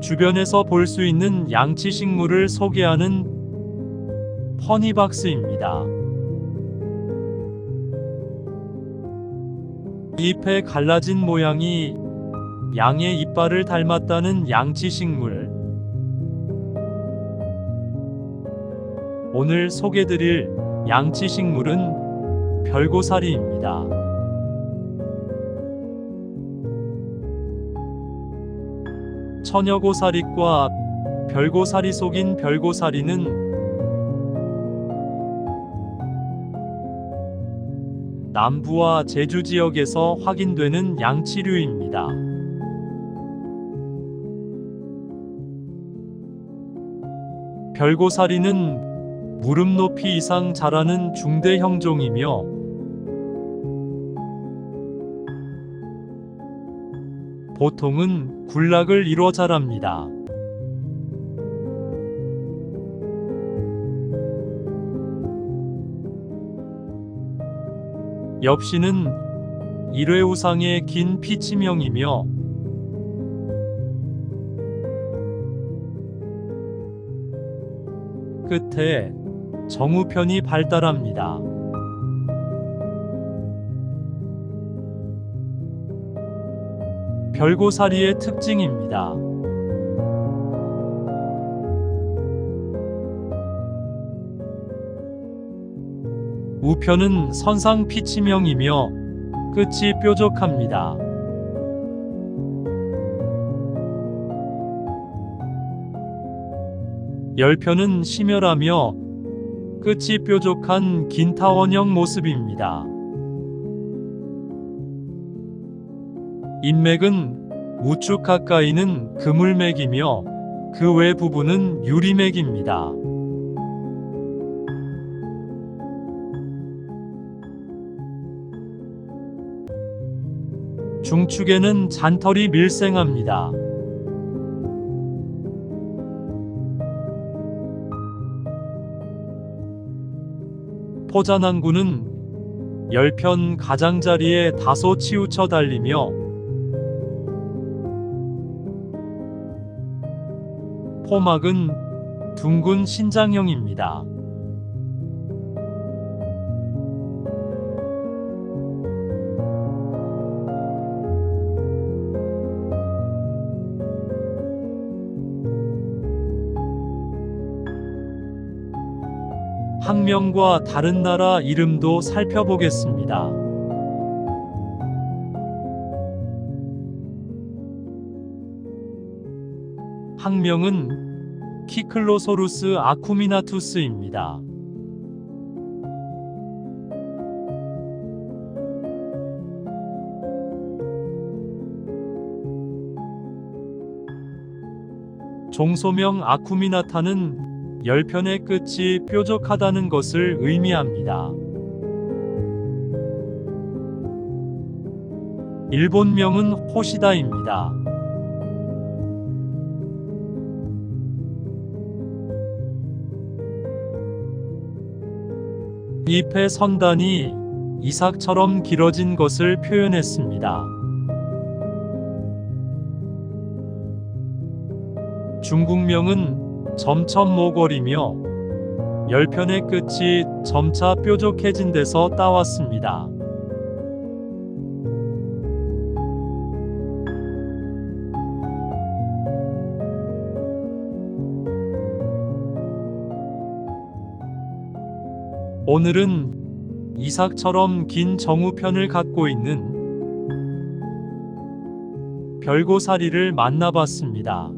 주변에서 볼 수 있는 양치 식물을 소개하는 퍼니박스입니다. 잎에 갈라진 모양이 양의 이빨을 닮았다는 양치 식물. 오늘 소개드릴 양치 식물은 별고사리입니다. 처녀고사리과 별고사리 속인 별고사리는 남부와 제주 지역에서 확인되는 양치류입니다. 별고사리는 무릎 높이 이상 자라는 중대 형종이며 보통은 군락을 이뤄 자랍니다. 엽씨는 일회우상의 긴 피치명이며 끝에 정우편이 발달합니다. 별고사리의 특징입니다. 우편은 선상 피치명이며 끝이 뾰족합니다. 열편은 심혈하며 끝이 뾰족한 긴 타원형 모습입니다. 인맥은 우측 가까이는 그물맥이며 그 외 부분은 유리맥입니다. 중축에는 잔털이 밀생합니다. 포자난구는 열편 가장자리에 다소 치우쳐 달리며 포막은 둥근 신장형입니다. 학명과 다른 나라 이름도 살펴보겠습니다. 학명은 키클로소루스 아쿠미나투스입니다. 종소명 아쿠미나타는 열편의 끝이 뾰족하다는 것을 의미합니다. 일본명은 호시다입니다. 잎의 선단이 이삭처럼 길어진 것을 표현했습니다. 중국명은 점점 모골이며 열편의 끝이 점차 뾰족해진 데서 따왔습니다. 오늘은 이삭처럼 긴 정우편을 갖고 있는 별고사리를 만나봤습니다.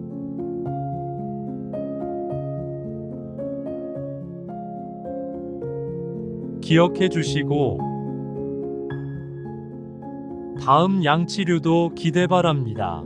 기억해 주시고 다음 양치류도 기대 바랍니다.